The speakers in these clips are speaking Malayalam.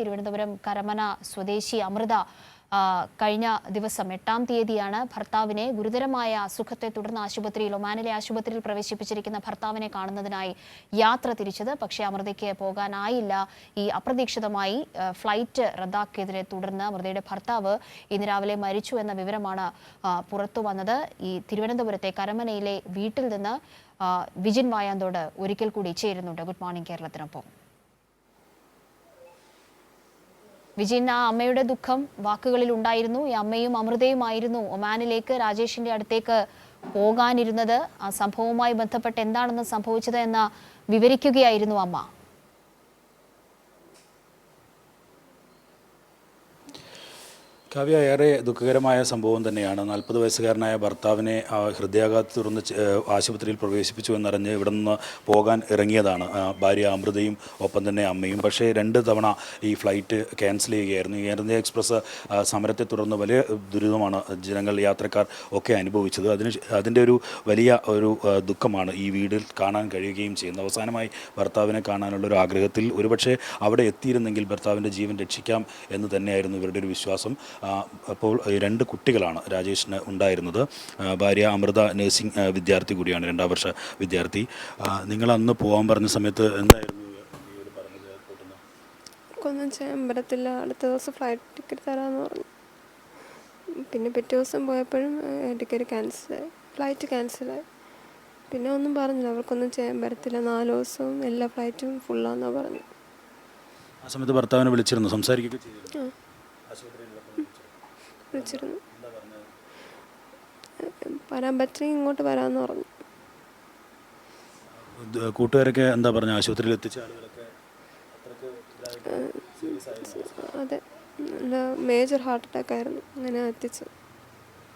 തിരുവനന്തപുരം കരമന സ്വദേശി അമൃത കഴിഞ്ഞ ദിവസം എട്ടാം തീയതിയാണ് ഭർത്താവിനെ ഗുരുതരമായ അസുഖത്തെ തുടർന്ന് ആശുപത്രിയിൽ ഒമാനിലെ ആശുപത്രിയിൽ പ്രവേശിപ്പിച്ചിരിക്കുന്ന ഭർത്താവിനെ കാണുന്നതിനായി യാത്ര തിരിച്ചത്. പക്ഷേ അമൃതയ്ക്ക് പോകാനായില്ല. ഈ അപ്രതീക്ഷിതമായി ഫ്ലൈറ്റ് റദ്ദാക്കിയതിനെ തുടർന്ന് അമൃതയുടെ ഭർത്താവ് ഇന്ന് രാവിലെ മരിച്ചു എന്ന വിവരമാണ് പുറത്തു വന്നത്. ഈ തിരുവനന്തപുരത്തെ കരമനയിലെ വീട്ടിൽ നിന്ന് വിജിൻ വായാന്തോട് ഒരിക്കൽ കൂടി ചേരുന്നുണ്ട്. Good morning കേരളത്തിനൊപ്പം. വിജിൻ ആ അമ്മയുടെ ദുഃഖം വാക്കുകളിൽ ഉണ്ടായിരുന്നു. ഈ അമ്മയും അമൃതയുമായിരുന്നു ഒമാനിലേക്ക് രാജേഷിന്റെ അടുത്തേക്ക് പോകാനിരുന്നത്. ആ സംഭവവുമായി ബന്ധപ്പെട്ട് എന്താണെന്ന് സംഭവിച്ചത് എന്ന് വിവരിക്കുകയായിരുന്നു അമ്മ. കാവ്യ ഏറെ ദുഃഖകരമായ സംഭവം തന്നെയാണ്. നാൽപ്പത് വയസ്സുകാരനായ ഭർത്താവിനെ ഹൃദയാഘാത ഹൃദയാഘാതത്തെ തുടർന്ന് ആശുപത്രിയിൽ പ്രവേശിപ്പിച്ചു എന്നറിഞ്ഞ് ഇവിടെ നിന്ന് പോകാൻ ഇറങ്ങിയതാണ്. ഭാര്യ അമൃതയും ഒപ്പം തന്നെ അമ്മയും. പക്ഷേ രണ്ട് തവണ ഈ ഫ്ലൈറ്റ് ക്യാൻസൽ ചെയ്യുകയായിരുന്നു. എയർ ഇന്ത്യ എക്സ്പ്രസ് സമരത്തെ തുടർന്ന് വലിയ ദുരിതമാണ് ജനങ്ങൾ യാത്രക്കാർ ഒക്കെ അനുഭവിച്ചത്. അതിന് അതിന്റെ ഒരു വലിയ ഒരു ദുഃഖമാണ് ഈ വീടിൽ കാണാൻ കഴിയുകയും ചെയ്യുന്നത്. അവസാനമായി ഭർത്താവിനെ കാണാനുള്ള ഒരു ആഗ്രഹത്തിൽ ഒരുപക്ഷെ അവിടെ എത്തിയിരുന്നെങ്കിൽ ഭർത്താവിന്റെ ജീവൻ രക്ഷിക്കാം എന്ന് തന്നെയായിരുന്നു ഇവരുടെ ഒരു വിശ്വാസം. അപ്പോൾ രണ്ട് കുട്ടികളാണ് രാജേഷിന് ഉണ്ടായിരുന്നത്. ഭാര്യ അമൃത നഴ്സിംഗ് വിദ്യാർത്ഥി കൂടിയാണ് രണ്ടാം വർഷ വിദ്യാർത്ഥി. നിങ്ങൾ അന്ന് പോകാൻ പറഞ്ഞ സമയത്ത് എന്തായിരുന്നു? ഒന്നും ചെയ്യാൻ പറ്റത്തില്ല അടുത്ത ദിവസം ഫ്ലൈറ്റ് ടിക്കറ്റ് തരാമെന്ന് പറഞ്ഞു. പിന്നെ പിറ്റേ ദിവസം പോയപ്പോഴും ടിക്കറ്റ് ക്യാൻസലായി ഫ്ലൈറ്റ് ക്യാൻസലായി പിന്നെ ഒന്നും പറഞ്ഞില്ല. അവർക്കൊന്നും ചെയ്യാൻ പറ്റത്തില്ല നാല് ദിവസവും എല്ലാ ഫ്ലൈറ്റും ഫുള്ളാന്നാ പറഞ്ഞു ആ സമയത്ത് ഭർത്താവിനെ വിളിച്ചിരുന്നു. ആ. വിളിച്ചിരുന്നു. വരാൻ പറ്റുമെങ്കിൽ ഇങ്ങോട്ട് വരാമെന്ന് പറഞ്ഞു. കൂട്ടുകാരൊക്കെ എന്താ പറഞ്ഞ? ആശുപത്രിയിൽ എത്തിച്ച അതെ. മേജർ ഹാർട്ട് അറ്റാക്ക് ആയിരുന്നു അങ്ങനെ എത്തിച്ചു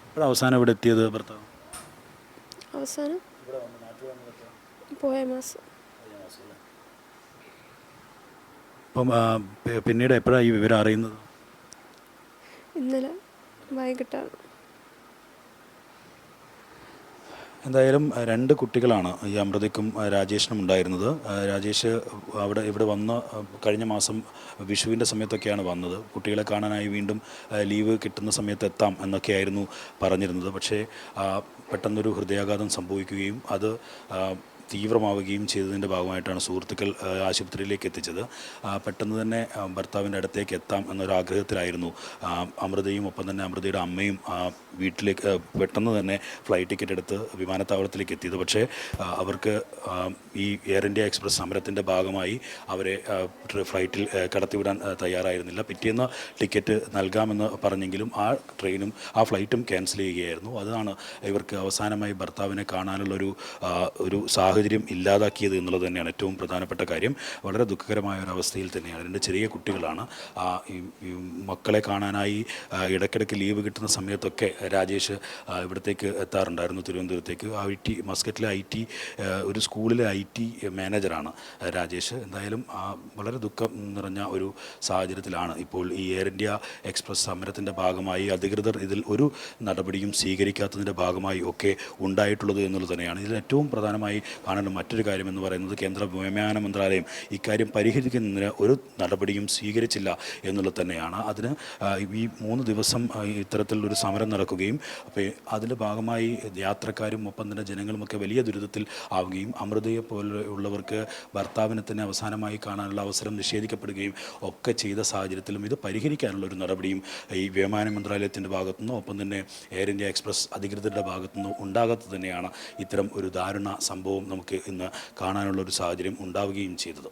ഇപ്പോൾ അവസാനം ഇവിടെ എത്തിയത് ഭർത്താവ്? അവസാനം പോയ മാസം. അപ്പം പിന്നീട് എപ്പോഴാണ് ഈ വിവരം അറിയുന്നത്? ഇന്നലെ വൈകിട്ടാണ് എന്തായാലും രണ്ട് കുട്ടികളാണ് ഈ അമൃതയ്ക്കും രാജേഷിനും ഉണ്ടായിരുന്നത്. രാജേഷ് അവിടെ ഇവിടെ വന്ന് കഴിഞ്ഞ മാസം വിഷുവിന്റെ സമയത്തൊക്കെയാണ് വന്നത്. കുട്ടികളെ കാണാനായി വീണ്ടും ലീവ് കിട്ടുന്ന സമയത്ത് എത്താം എന്നൊക്കെയായിരുന്നു പറഞ്ഞിരുന്നത്. പക്ഷേ പെട്ടെന്നൊരു ഹൃദയാഘാതം സംഭവിക്കുകയും അത് തീവ്രമാവുകയും ചെയ്തതിന്റെ ഭാഗമായിട്ടാണ് സുഹൃത്തുക്കൾ ആശുപത്രിയിലേക്ക് എത്തിച്ചത്. പെട്ടെന്ന് തന്നെ ഭർത്താവിന്റെ അടുത്തേക്ക് എത്താം എന്നൊരു ആഗ്രഹത്തിലായിരുന്നു. അമൃതയും ഒപ്പം തന്നെ അമൃതയുടെ അമ്മയും വീട്ടിലേക്ക് പെട്ടെന്ന് തന്നെ ഫ്ലൈറ്റ് ടിക്കറ്റ് എടുത്ത് വിമാനത്താവളത്തിലേക്ക് എത്തിയത്. പക്ഷേ അവർക്ക് ഈ എയർ ഇന്ത്യ എക്സ്പ്രസ് സമരത്തിന്റെ ഭാഗമായി അവരെ ഫ്ലൈറ്റിൽ കടത്തിവിടാൻ തയ്യാറായിരുന്നില്ല. പിറ്റേന്ന് ടിക്കറ്റ് നൽകാമെന്ന് പറഞ്ഞെങ്കിലും ആ ട്രെയിനും ആ ഫ്ലൈറ്റും ക്യാൻസൽ ചെയ്യുകയായിരുന്നു. അതാണ് ഇവർക്ക് അവസാനമായി ഭർത്താവിനെ കാണാനുള്ളൊരു ഒരു സാഹചര്യം ഇല്ലാതാക്കിയത് എന്നുള്ളത് തന്നെയാണ് ഏറ്റവും പ്രധാനപ്പെട്ട കാര്യം. വളരെ ദുഃഖകരമായ ഒരു അവസ്ഥയിൽ തന്നെയാണ്. രണ്ട് ചെറിയ കുട്ടികളാണ്. ആ, മക്കളെ കാണാനായി ഇടയ്ക്കിടയ്ക്ക് ലീവ് കിട്ടുന്ന സമയത്തൊക്കെ രാജേഷ് ഇവിടത്തേക്ക് എത്താറുണ്ടായിരുന്നു തിരുവനന്തപുരത്തേക്ക്. ഐ ടി മസ്കറ്റിലെ ഐ ടി ഒരു സ്കൂളിലെ ഐ ടി മാനേജറാണ് രാജേഷ്. എന്തായാലും വളരെ ദുഃഖം നിറഞ്ഞ ഒരു സാഹചര്യത്തിലാണ് ഇപ്പോൾ ഈ എയർ ഇന്ത്യ എക്സ്പ്രസ് സമരത്തിന്റെ ഭാഗമായി അധികൃതർ ഇതിൽ ഒരു നടപടിയും സ്വീകരിക്കാത്തതിന്റെ ഭാഗമായി ഒക്കെ ഉണ്ടായിട്ടുള്ളത് എന്നുള്ളത് തന്നെയാണ്. ഇതിൽ ഏറ്റവും പ്രധാനമായി കാണേണ്ട മറ്റൊരു കാര്യം എന്ന് പറയുന്നത് കേന്ദ്ര വ്യോമയാന മന്ത്രാലയം ഇക്കാര്യം പരിഹരിക്കുന്നതിന് ഒരു നടപടിയും സ്വീകരിച്ചില്ല എന്നുള്ളത് തന്നെയാണ്. അതിന് ഈ മൂന്ന് ദിവസം ഇത്തരത്തിലുള്ളൊരു സമരം നടക്കുകയും അപ്പോൾ അതിന്റെ ഭാഗമായി യാത്രക്കാരും ഒപ്പം തന്നെ ജനങ്ങളുമൊക്കെ വലിയ ദുരിതത്തിൽ ആവുകയും അമൃതയെ പോലെയുള്ളവർക്ക് ഭർത്താവിനെ തന്നെ അവസാനമായി കാണാനുള്ള അവസരം നിഷേധിക്കപ്പെടുകയും ഒക്കെ ചെയ്ത സാഹചര്യത്തിലും ഇത് പരിഹരിക്കാനുള്ള ഒരു നടപടിയും ഈ വ്യോമയാന മന്ത്രാലയത്തിന്റെ ഭാഗത്തുനിന്നോ ഒപ്പം തന്നെ എയർ ഇന്ത്യ എക്സ്പ്രസ് അധികൃതരുടെ ഭാഗത്തുനിന്നോ ഉണ്ടാകാത്തത് തന്നെയാണ് ഇത്തരം ഒരു ദാരുണ സംഭവം നമുക്ക് ഇന്ന് കാണാനുള്ള ഒരു സാഹചര്യം ഉണ്ടാവുകയും ചെയ്തത്.